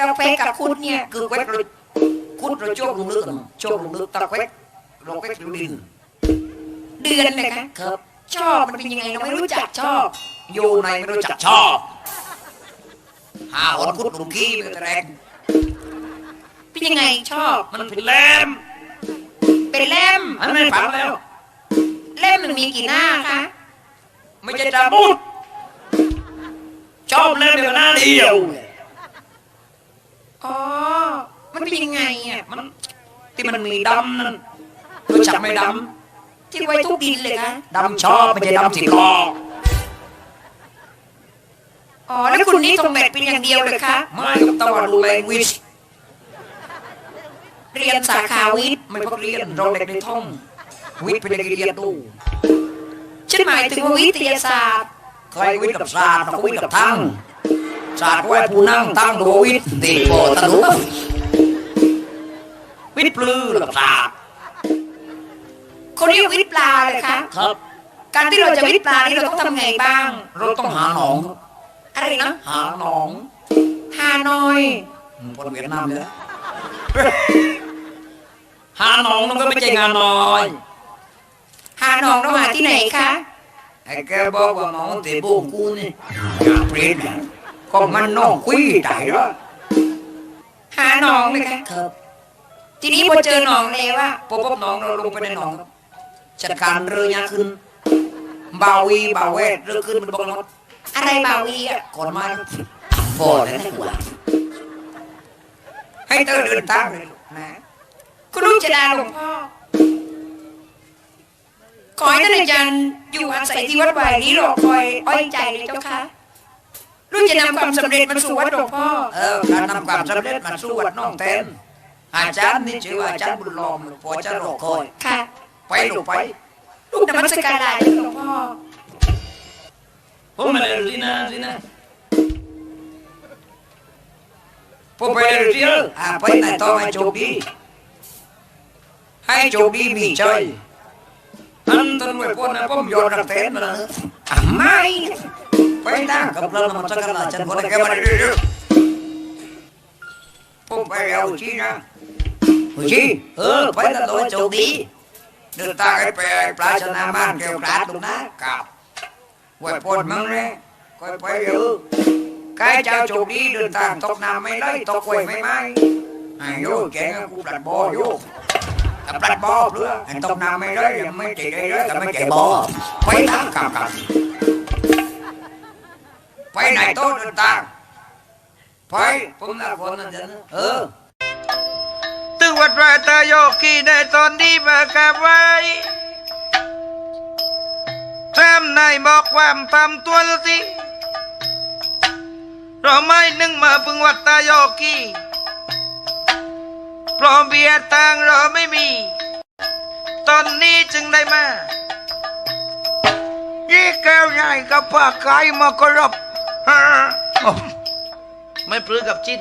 กาแฟกับคุณเนี่ยคือเวทเราคุดเราโจกลงลึกกันโจกลงลึกตะเวทเราเวทดูดินเดือนเลยคะครับ ชอบมันเป็นยังไงเราไม่รู้จักชอบอยู่ในไม่รู้จักชอบหาหอนคุดลุงขี้มันแรงเป็นยังไงชอบมันเป็นแหลมเป็นเล่มอันนั้นฝังแล้ว เล่มมันมีกี่หน้าคะไม่ใช่จะมุดชอบเล่นเดียวหน้าเดียวอ๋อ มันเป็นยังไงอะมันที่มันมีดำนั่นรู้จักไหมดที่ไว้ทุกดินเลยคะำดำชอบไม่ใช่ดำสีคออ๋อแล้วคุณนี่ตรงแบตเป็นอย่างเดียวเลยคะไม่กับตะวันดูแลงวิชเรียนสาขาวิทย์ไม่พักเรียนเราเด็กในท่อง วิทย์เป็นเด็กเรียนตู้ฉันหมายถึงว่าวิทยาศาสตร์ใครวิทย์กับศาสตร์กับวิทย์กับทั้งศาสตร์ไว้ผู้นั่งตั้งดูวิทย์ตีโปตะลุ วิทย์ปลือกับศาสตร์คนเรียกวิทย์ปลาเลยคะครับ การที่เราจะวิทย์ปลานี่เราต้องทำไงบ้าง เราต้องหาหนอง อะไรนะหาหนองฮานอยอืมคนเวียดนามเลยหาหนองมันก็ไม่ใช่งานน้อยฮานองเราหาที่ไหนคะไอ้แกบอกว่าหนองตีโบกกูนี่อย่าเปลี่ยนนะก็มันน้องคุยได้เหรอหาหนองเลยคะครับ ทีนี้พอเจอหนองแล้วว่าพอพบหนองเราลงไปในหนองครับจัดการเรือยาขึ้นบาวีบาเวทเรือขึ้นมันบอกรถอะไรบาวีอะก่อนมาพอแล้วนะกว่าให้เธอเดินทางเลยนะคุณลูกจะดาหลวงพ่อขอให้ท่านอาจารย์อยู่อาศัยที่วัดบ่ายนี้รอคอยอ้อยใจเลยเจ้าค่ะลูกจะนำความสำเร็จมาสู่วัดหลวงพ่อเออการนำความสำเร็จมาสู้วัดน้องแทน อาจารย์นี่ชื่อว่าอาจารย์บุญล้อมลูกพอจะรอคอยค่ะ ไปลูกไปลูกนมัสการลาหลวงพ่อผมไม่ได้รู้สินะสินะผมไปได้รู้สิเอออ่าไปไหนต่อให้โชคดีให้โชคดีมีใจอันต้นไว้พวกนั้นผมโยนรักแทนมาเลยอะไม่ไปนั่งกับเรานมัสการอาจารย์คนแกมาเรื่อย ๆผมไปเอาชีนะเอาชีเออไปแล้วตัวโชคดีเดินทางให้ไปปลาชนะบ้านแก้วกราดลูกนะครับไว้ปนมึงเลยคอยไปอยู่กา ไม่ไหลตกกล้วยไม่ไหมไอ้โย่แกงกูปลัดบ่อโย่แต่ปลัดบ่อเพื่อไอ้ตกน้ำไม่ไหลยังไม่ใจได้เลยแต่ไม่ใจบ่อไปทางกลับกันไปไหนโต้เดินทางไปผมลาคนนั่นจะเออตึงวัดพระตาโยกีในตอนนี้มากราบไหว้แซมนายบอกความทำตัวละสิเราไม่นึงมาพึงวัดตาโยกีเพราะเบียร์ตังเราไม่มี ตอนนี้จึงได้มายี่แก้วใหญ่กับผ้าไก่มากรบฮะ ไม่ปลื้มกับจิต